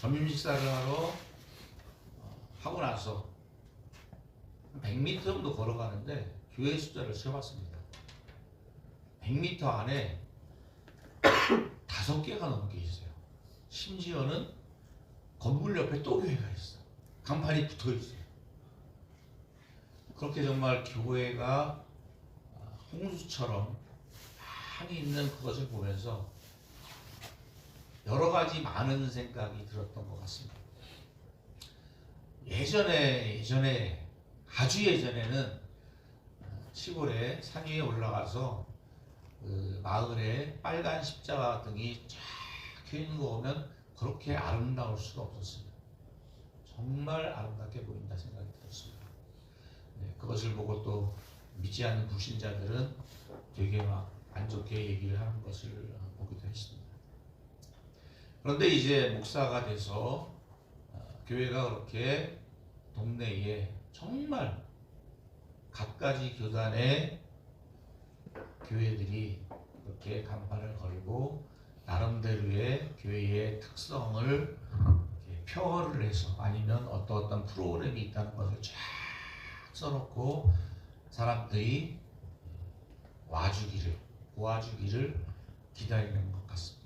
점심 식사를 하러 어, 하고 나서 100m 정도 걸어가는데 교회 숫자를 세봤습니다. 100m 안에 다섯 개가 넘게 있어요. 심지어는 건물 옆에 또 교회가 있어. 간판이 붙어 있어요. 그렇게 정말 교회가 아, 홍수처럼 많이 있는 그것을 보면서 여러 가지 많은 생각이 들었던 것 같습니다. 예전에 예전에 아주 예전에는 어, 시골에 산 위에 올라가서 그 마을에 빨간 십자가 등이 쫙 켜있는 거 보면 그렇게 아름다울 수가 없었습니다. 정말 아름답게 보인다 생각이 들었습니다. 네, 그것을 보고 또 믿지 않는 불신자들은 되게 막 안 좋게 얘기를 하는 것을 보기도 했습니다. 그런데 이제 목사가 돼서 어, 교회가 그렇게 동네에 정말 갖가지 교단의 교회들이 그렇게 간판을 걸고 나름대로의 교회의 특성을 이렇게 표어를 해서 아니면 어떤 어떤 프로그램이 있다는 것을 쫙 써놓고 사람들이 와주기를 도와주기를 기다리는 것 같습니다.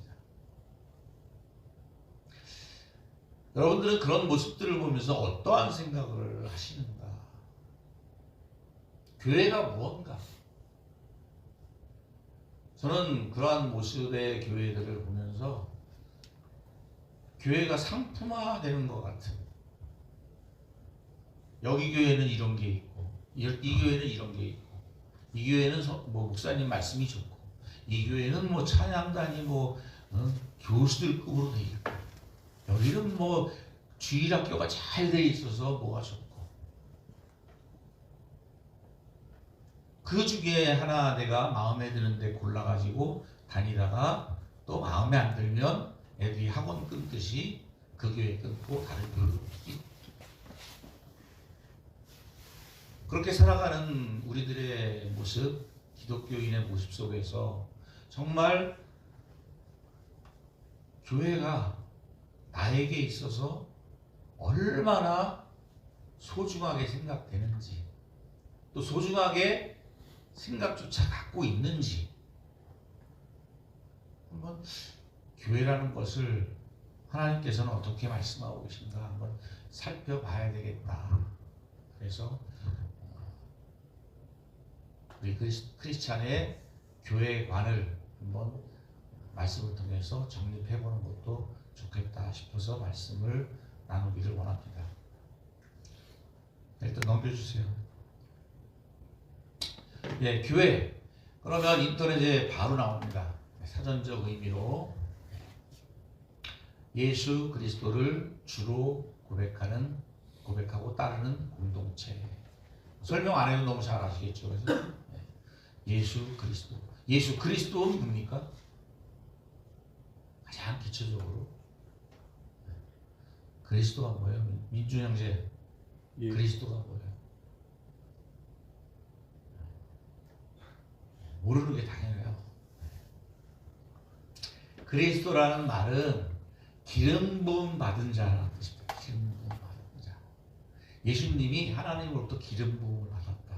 여러분들은 그런 모습들을 보면서 어떠한 생각을 하시는가? 교회가 무언가? 저는 그러한 모습의 교회들을 보면서 교회가 상품화되는 것 같은 여기 교회는 이런 게 있고 이, 이 교회는 이런 게 있고 이 교회는 서- 뭐 목사님 말씀이 좋고 이 교회는 뭐 찬양단이 뭐 어, 교수들급으로 돼 있고 여기는 뭐 주일학교가 잘 돼 있어서 뭐가 좋고. 그 중에 하나 내가 마음에 드는데 골라가지고 다니다가 또 마음에 안 들면 애들이 학원 끊듯이 그 교회 끊고 다른 교회로 옮기고 그렇게 살아가는 우리들의 모습 기독교인의 모습 속에서 정말 교회가 나에게 있어서 얼마나 소중하게 생각되는지 또 소중하게 생각조차 갖고 있는지 한번 교회라는 것을 하나님께서는 어떻게 말씀하고 계신가 한번 살펴봐야 되겠다. 그래서 어, 우리 크리스- 크리스찬의 교회관을 한번 말씀을 통해서 정립해보는 것도 좋겠다 싶어서 말씀을 나누기를 원합니다. 일단 넘겨주세요. 예, 교회. 그러면 인터넷에 바로 나옵니다. 사전적 의미로 예수 그리스도를 주로 고백하는 고백하고 따르는 공동체. 설명 안 해도 너무 잘 아시겠죠. 그래서 예, 예수 그리스도. 예수 그리스도는 뭡니까? 가장 기초적으로 그리스도가 뭐예요? 민준 형제 예. 그리스도가 뭐예요? 모르는 게 당연해요. 그리스도라는 말은 기름 부음 받은 자라는 뜻입니다. 기름 부음 받은 자. 예수님이 하나님으로부터 기름 부음을 받았다.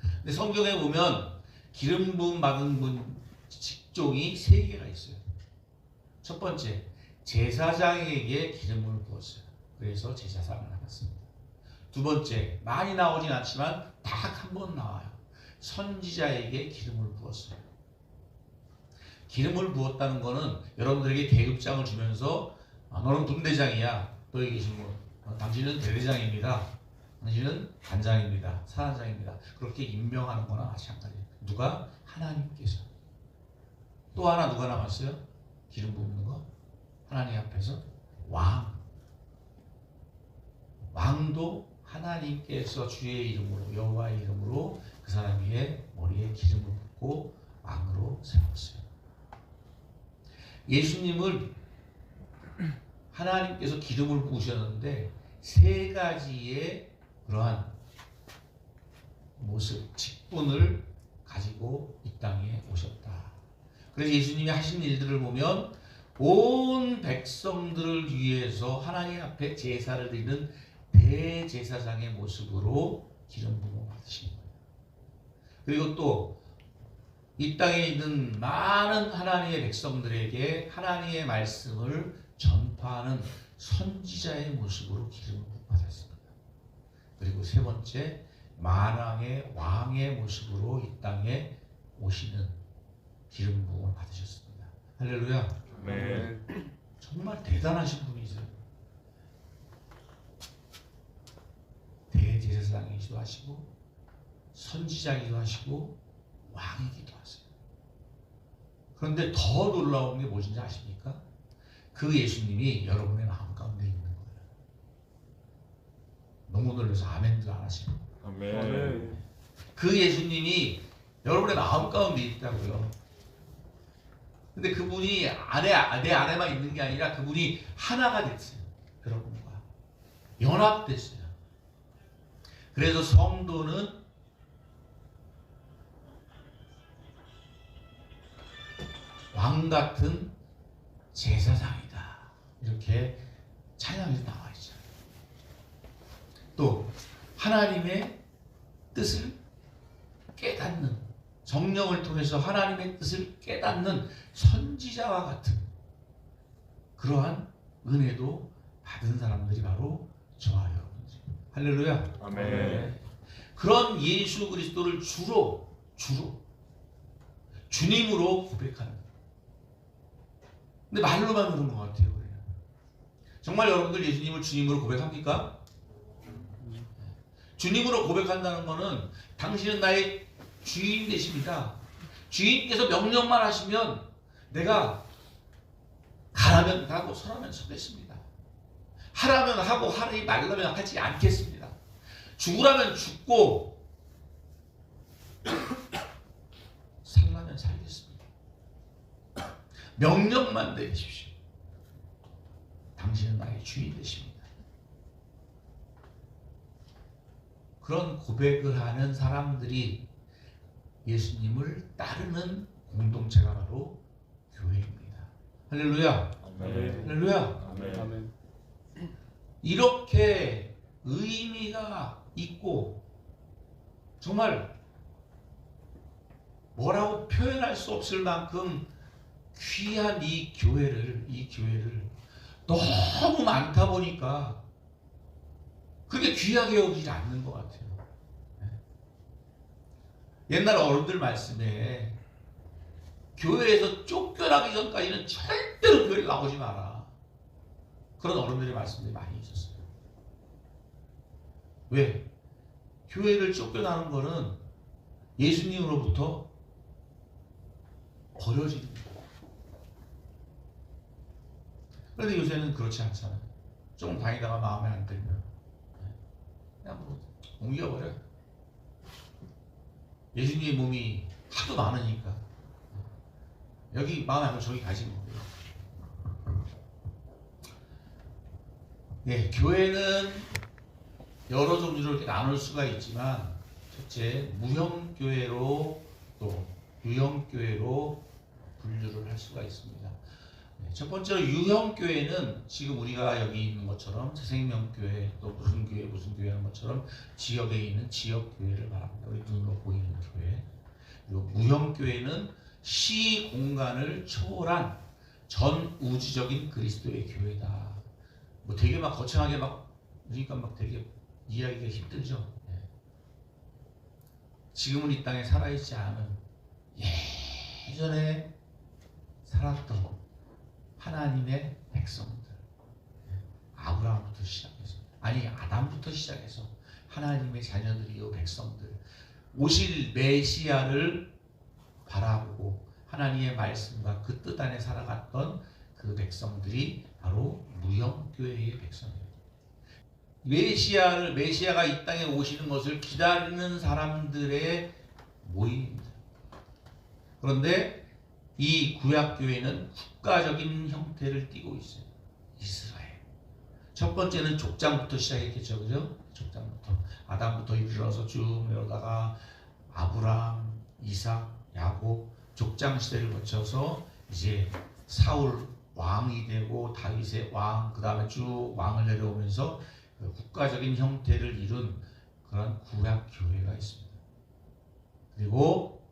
근데 성경에 보면 기름 부음 받은 분 직종이 세 개가 있어요. 첫 번째, 제사장에게 기름을 부었어요. 그래서 제사상을 받았습니다. 두 번째, 많이 나오진 않지만 딱 한 번 나와요. 선지자에게 기름을 부었어요. 기름을 부었다는 거는 여러분들에게 계급장을 주면서 아, 너는 분대장이야. 너희 계신 분. 어, 당신은 대대장입니다. 당신은 단장입니다. 사단장입니다. 그렇게 임명하는 거나 마찬가지예요. 누가? 하나님께서. 또 하나 누가 남았어요? 기름 부는 거? 하나님 앞에서 왕. 왕도 하나님께서 주의 이름으로 여호와의 이름으로 그 사람 위에 머리에 기름을 붓고 왕으로 세웠어요. 예수님을 하나님께서 기름을 부으셨는데 세 가지의 그러한 모습, 직분을 가지고 이 땅에 오셨다. 그래서 예수님이 하신 일들을 보면 온 백성들을 위해서 하나님 앞에 제사를 드리는 대제사장의 모습으로 기름 부음 받으신 거예요. 그리고 또 이 땅에 있는 많은 하나님의 백성들에게 하나님의 말씀을 전파하는 선지자의 모습으로 기름을 받았습니다. 그리고 세 번째 만왕의 왕의 모습으로 이 땅에 오시는 기름 부음을 받으셨습니다. 할렐루야. 아멘. 정말 대단하신 분이세요. 대제사장이기도 하시고 선지자이기도 하시고 왕이기도 하세요. 그런데 더 놀라운 게 무엇인지 아십니까? 그 예수님이 여러분의 마음 가운데 있는 거예요. 너무 놀라서 아멘도 안 하시는 거예요. 아멘. 그 예수님이 여러분의 마음 가운데 있다고요. 근데 그분이 안에 내 안에만 있는 게 아니라 그분이 하나가 됐어요. 여러분과 연합됐어요. 그래서 성도는 왕 같은 제사장이다. 이렇게 찬양에서 나와 있죠. 또 하나님의 뜻을 깨닫는 정령을 통해서 하나님의 뜻을 깨닫는 선지자와 같은 그러한 은혜도 받은 사람들이 바로 저와 여러분들. 할렐루야. 아멘. 그런 예수 그리스도를 주로 주로 주님으로 고백하는. 거예요. 근데 말로만 그런 것 같아요. 정말 여러분들 예수님을 주님으로 고백합니까? 주님으로 고백한다는 것은 당신은 나의 주인 되십니다. 주인께서 명령만 하시면 내가 가라면 가고 서라면 서겠습니다. 하라면 하고 하지 말라면 하지 않겠습니다. 죽으라면 죽고 살라면 살겠습니다. 명령만 내리십시오. 당신은 나의 주인 되십니다. 그런 고백을 하는 사람들이 예수님을 따르는 공동체가 바로 교회입니다. 할렐루야. 아멘. 할렐루야. 아멘. 이렇게 의미가 있고 정말 뭐라고 표현할 수 없을 만큼 귀한 이 교회를 이 교회를 너무 많다 보니까 그게 귀하게 여기지 않는 것 같아요. 네. 옛날 어른들 말씀에 교회에서 쫓겨나기 전까지는 절대로 교회를 나오지 마라. 그런 어른들의 말씀들이 많이 있었어요. 왜? 교회를 쫓겨나는 거는 예수님으로부터 버려지는 거예요. 그런데 요새는 그렇지 않잖아요. 좀 다니다가 마음에 안 들면 그냥 뭐 옮겨버려. 예수님의 몸이 하도 많으니까 여기 마음에 안 들면 저기 가시는 거예요. 네, 교회는 여러 종류로 이렇게 나눌 수가 있지만 첫째 무형 교회로 또 유형 교회로 분류를 할 수가 있습니다. 네, 첫 번째로 유형 교회는 지금 우리가 여기 있는 것처럼 새생명 교회 또 무슨 교회 무슨 교회 하는 것처럼 지역에 있는 지역 교회를 말합니다. 우리 눈으로 보이는 교회. 그리고 무형 교회는 시 공간을 초월한 전 우주적인 그리스도의 교회다. 뭐 되게 막 거창하게 막 그러니까 막 되게 이해하기가 힘들죠. 예. 지금은 이 땅에 살아있지 않은 예전에 살았던 하나님의 백성들 예. 아브라함부터 시작해서 아니 아담부터 시작해서 하나님의 자녀들이요 백성들 오실 메시아를 바라보고 하나님의 말씀과 그 뜻 안에 살아갔던 그 백성들이 바로 무형교회의 백성이에요. 메시아를 메시아가 이 땅에 오시는 것을 기다리는 사람들의 모임입니다. 그런데 이 구약 교회는 국가적인 형태를 띠고 있어요. 이스라엘. 첫 번째는 족장부터 시작했겠죠, 그죠? 족장부터 아담부터 이르러서 쭉 내려다가 아브람, 이삭, 야곱 족장 시대를 거쳐서 이제 사울 왕이 되고 다윗의 왕, 그 다음에 쭉 왕을 내려오면서 그 국가적인 형태를 이룬 그런 구약 교회가 있습니다. 그리고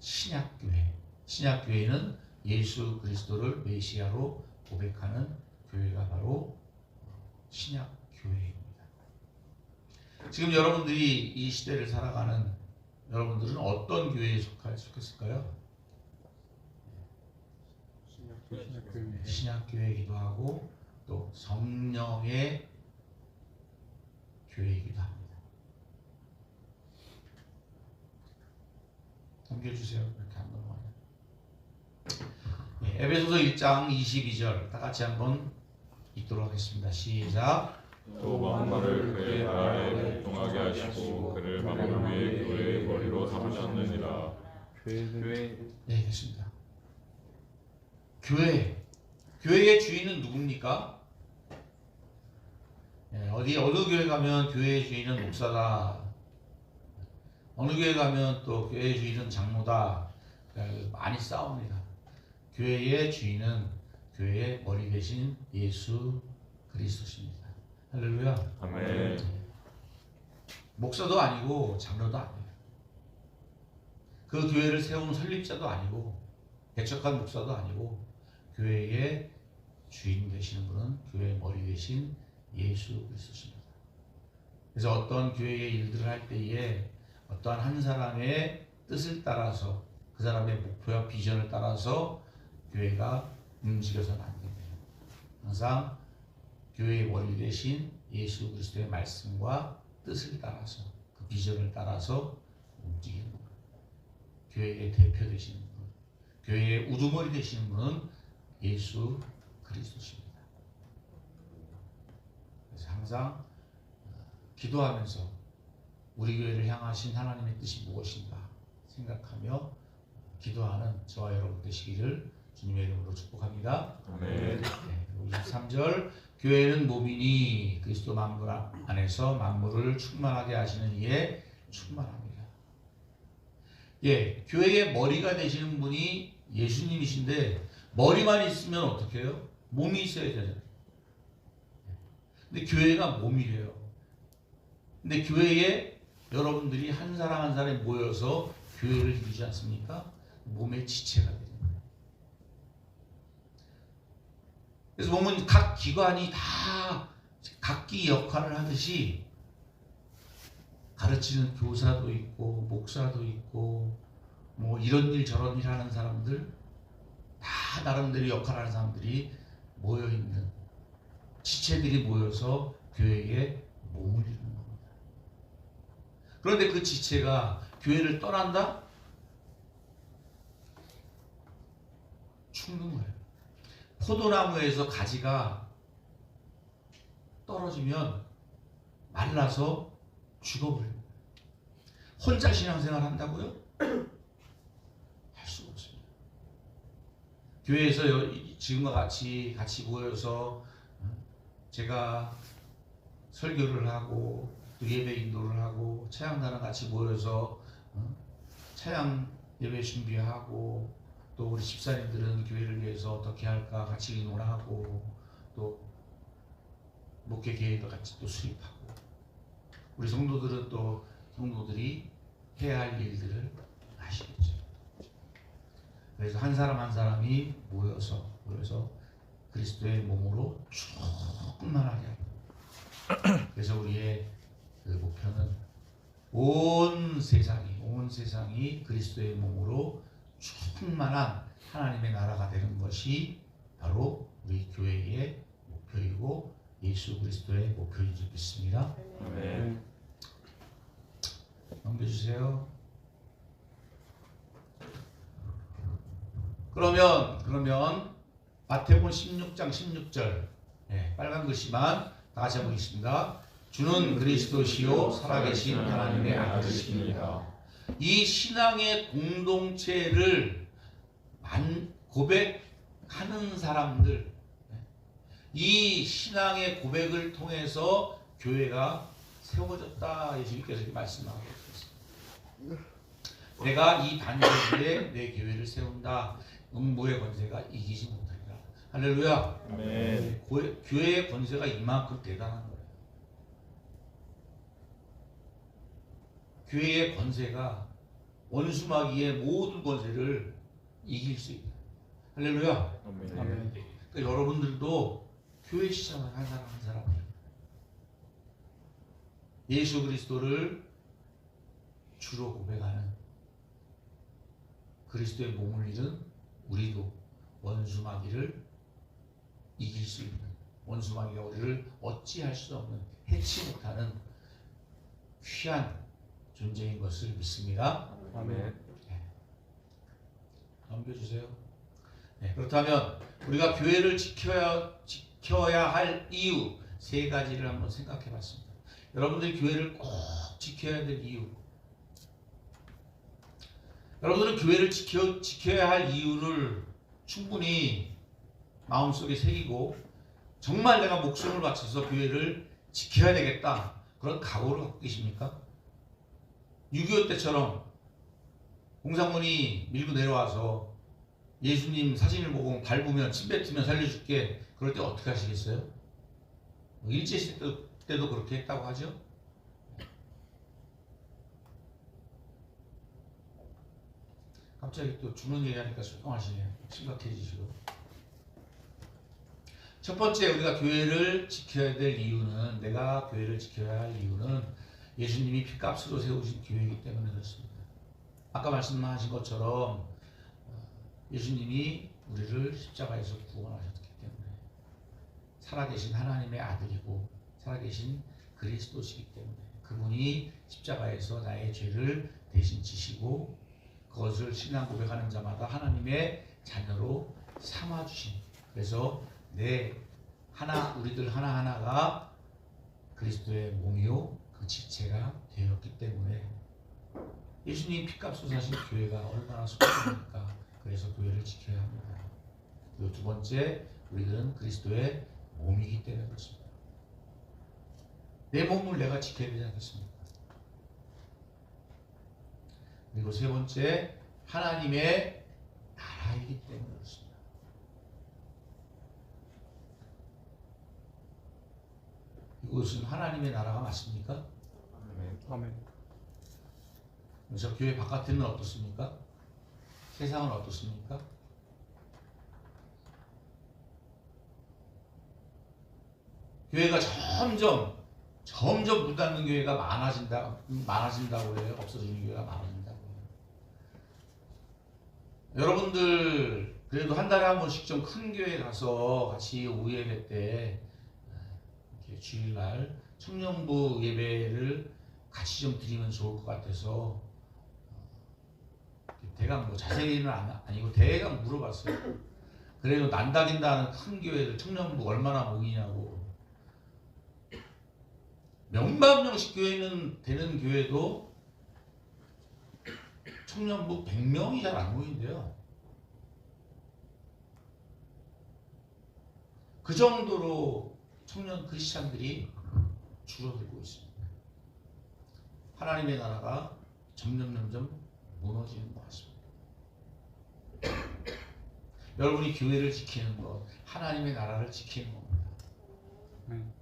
신약 교회, 신약 교회는 예수 그리스도를 메시아로 고백하는 교회가 바로 신약 교회입니다. 지금 여러분들이 이 시대를 살아가는 여러분들은 어떤 교회에 속할 속했을까요? 신약 교회이기도 하고 또 성령의 교회이기도 합니다. 넘겨주세요. 이렇게. 예, 에베소서 1장 22절 다 같이 한번 읽도록 하겠습니다. 시작. 또 만물을 그의 아래에 복종하게 하시고 그를 만물 위에 교회의 머리로 삼으셨느니라 교회 네, 됐습니다. 교회. 교회의 주인은 누굽니까? 예, 어디 어느 교회 가면 교회의 주인은 목사다. 어느 교회 가면 또 교회의 주인은 장로다. 예, 많이 싸웁니다. 교회의 주인은 교회의 머리 대신 예수 그리스도십니다. 할렐루야. 아멘 목사도 아니고 장로도 아니에요. 그 교회를 세운 설립자도 아니고 개척한 목사도 아니고 교회의 주인 되시는 분은 교회의 머리 되신 예수 그리스도십니다. 그래서 어떤 교회의 일들을 할 때에 어떠한 한 사람의 뜻을 따라서 그 사람의 목표와 비전을 따라서 교회가 움직여서는 안 됩니다. 항상 교회의 머리 대신 예수 그리스도의 말씀과 뜻을 따라서 그 비전을 따라서 움직이는 것. 교회의 대표 되시는 분, 교회의 우두머리 되시는 분은 예수 그리스도십니다. 그래서 항상 어, 기도하면서 우리 교회를 향하신 하나님의 뜻이 무엇인가 생각하며 기도하는 저와 여러분 되시기를 주님의 이름으로 축복합니다. 아멘 네, 23절 교회는 몸이니 그리스도 만물 안에서 만물을 충만하게 하시는 이에 충만합니다. 예, 교회의 머리가 되시는 분이 예수님이신데 머리만 있으면 어떻게 해요? 몸이 있어야 되잖아요. 근데 교회가 몸이래요. 근데 교회에 여러분들이 한 사람 한 사람이 모여서 교회를 이루지 않습니까? 몸의 지체가 되는 거예요. 그래서 보면 각 기관이 다 각기 역할을 하듯이 가르치는 교사도 있고 목사도 있고 뭐 이런 일 저런 일 하는 사람들 다 나름대로 역할하는 사람들이 모여 있는 지체들이 모여서 교회의 몸을 이루는 겁니다. 그런데 그 지체가 교회를 떠난다? 죽는 거예요. 포도나무에서 가지가 떨어지면 말라서 죽어버립니다. 혼자 신앙생활 한다고요? 할 수가 없습니다. 교회에서 여- 지금과 같이 같이 모여서 어, 제가 설교를 하고 또 예배 인도를 하고 차양단을 같이 모여서 어, 차양 예배 준비하고 또 우리 집사님들은 교회를 위해서 어떻게 할까 같이 의논을 하고 또 목회 계획도 같이 또 수립하고 우리 성도들은 또 성도들이 해야 할 일들을 하시겠죠. 그래서 한 사람 한 사람이 모여서 모여서 그리스도의 몸으로 충만하게 합니다. 그래서 우리의 그 목표는 온 세상이 온 세상이 그리스도의 몸으로 충만한 하나님의 나라가 되는 것이 바로 우리 교회의 목표이고 예수 그리스도의 목표인 줄 믿습니다. 아멘 넘겨주세요. 그러면 그러면 마태복음 16장 16절 예, 빨간 글씨만 다 같이 한번 읽겠습니다. 주는 그리스도시요 살아계신 하나님의 아들이십니다. 이 신앙의 공동체를 만- 고백하는 사람들, 이 신앙의 고백을 통해서 교회가 세워졌다 예수님께서 이렇게 말씀하고 있습니다. 내가 이 위에 내 교회를 세운다. 음부의 권세가 이기지 못하리라. 할렐루야. 아멘. 고- 교회의 권세가 이만큼 대단한 거예요. 교회의 권세가 원수마귀의 모든 권세를 이길 수 있다. 할렐루야. 아멘. 아멘. 그러니까 여러분들도 교회 시작을 한 사람 한 사람 예수 그리스도를 주로 고백하는 그리스도의 몸을 잃은 우리도 원수마귀를 이길 수 있는 원수마귀가 우리를 어찌할 수 없는 해치 못하는 귀한 존재인 것을 믿습니다. 아멘. 넘겨주세요. 네, 그렇다면 우리가 교회를 지켜야 지켜야 할 이유 세 가지를 한번 생각해 봤습니다. 여러분들이 교회를 꼭 지켜야 될 이유. 여러분들은 교회를 지켜 지켜야 할 이유를 충분히 마음속에 새기고 정말 내가 목숨을 바쳐서 교회를 지켜야 되겠다 그런 각오를 갖고 계십니까? 6.25 때처럼 공산군이 밀고 내려와서 예수님 사진을 보고 밟으면 침 뱉으면 살려줄게 그럴 때 어떻게 하시겠어요? 뭐 일제시대 때도- 그렇게 했다고 하죠? 갑자기 또 죽는 얘기하니까 슬퍼하시네요 심각해지시고 첫 번째 우리가 교회를 지켜야 될 이유는 내가 교회를 지켜야 할 이유는 예수님이 피값으로 세우신 교회이기 때문에 그렇습니다. 아까 말씀하신 것처럼 어, 예수님이 우리를 십자가에서 구원하셨기 때문에 살아계신 하나님의 아들이고 살아계신 그리스도시기 때문에 그분이 십자가에서 나의 죄를 대신 지시고 그것을 신앙 고백하는 자마다 하나님의 자녀로 삼아 주신 그래서 내 하나 우리들 하나 하나가 그리스도의 몸이요 그 지체가 되었기 때문에 예수님 피값으로 사신 교회가 얼마나 소중합니까? 그래서 교회를 지켜야 합니다. 그리고 두 번째, 우리들은 그리스도의 몸이기 때문에 그렇습니다. 내 몸을 내가 지켜야 되지 않겠습니까? 그리고 세 번째, 하나님의 나라이기 때문에 그렇습니다. 이곳은 하나님의 나라가 맞습니까? 아멘. 그래서 교회 바깥에는 어떻습니까? 세상은 어떻습니까? 교회가 점점 점점 문 닫는 교회가 많아진다 많아진다고 해요. 없어지는 교회가 많아진다고 해요. 여러분들 그래도 한 달에 한 번씩 좀 큰 교회 가서 같이 오후 예배 때 주일날 청년부 예배를 같이 좀 드리면 좋을 것 같아서 대강 뭐 자세히는 안- 아니고 대강 물어봤어요. 그래도 난다긴다는 큰 교회들 청년부 얼마나 모이냐고 몇만 명씩 교회는 되는 교회도 청년부 100명이 잘 안 모인대요. 그 정도로 청년 크리스찬들이 줄어들고 있습니다. 하나님의 나라가 점점 점점 무너지는 것 같습니다. 여러분이 교회를 지키는 것, 하나님의 나라를 지키는 겁니다. 아멘.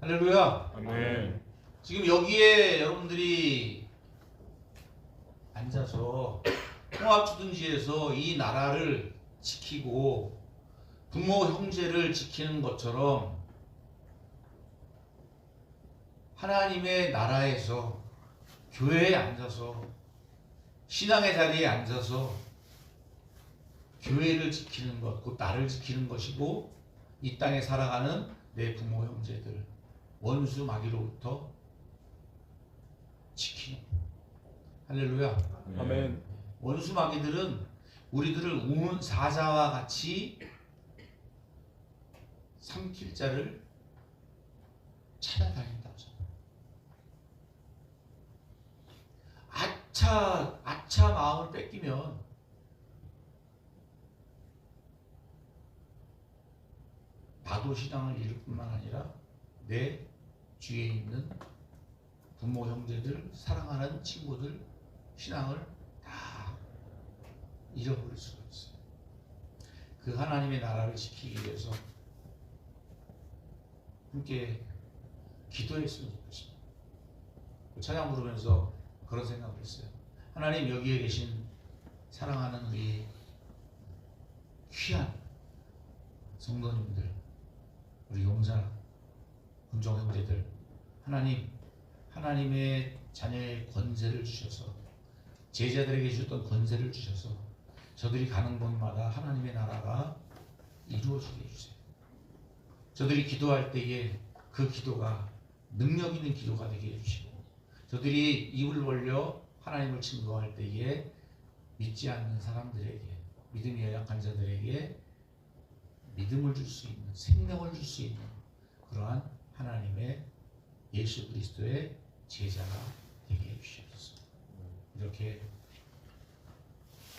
할렐루야. 아멘. 지금 여기에 여러분들이 앉아서 통합주둔지에서 이 나라를 지키고 부모 형제를 지키는 것처럼 하나님의 나라에서 교회에 앉아서 신앙의 자리에 앉아서 교회를 지키는 것, 곧 나를 지키는 것이고 이 땅에 살아가는 내 부모 형제들 원수 마귀로부터 지키는. 할렐루야. 아멘. 원수 마귀들은 우리들을 우문 사자와 같이 삼킬 자를 찾아다닌다고 아차 아차 마음을 뺏기면 나도 신앙을 잃을 뿐만 아니라 내 주위에 있는 부모 형제들 사랑하는 친구들 신앙을 다 잃어버릴 수가 있어요. 그 하나님의 나라를 지키기 위해서 함께 기도했으면 좋겠습니다. 그 찬양 부르면서 그런 생각을 했어요. 하나님 여기에 계신 사랑하는 우리 귀한 성도님들, 우리 용사 군종 형제들, 하나님 하나님의 자녀의 권세를 주셔서 제자들에게 주셨던 권세를 주셔서 저들이 가는 곳마다 하나님의 나라가 이루어지게 해주세요. 저들이 기도할 때에 그 기도가 능력 있는 기도가 되게 해주시고 저들이 입을 벌려 하나님을 증거할 때에 믿지 않는 사람들에게 믿음이 연약한 자들에게 믿음을 줄 수 있는 생명을 줄 수 있는 그러한 하나님의 예수 그리스도의 제자가 되게 해주시옵소서. 이렇게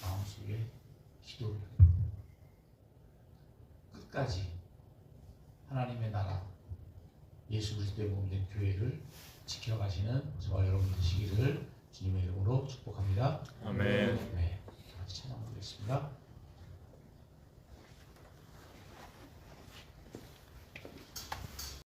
마음속에 기도를 끝까지 하나님의 나라 예수 그리스도의 몸된 교회를 지켜가시는 저와 여러분 되시기를 주님의 이름으로 축복합니다. 아멘. 네, 같이 찬양 드리겠습니다.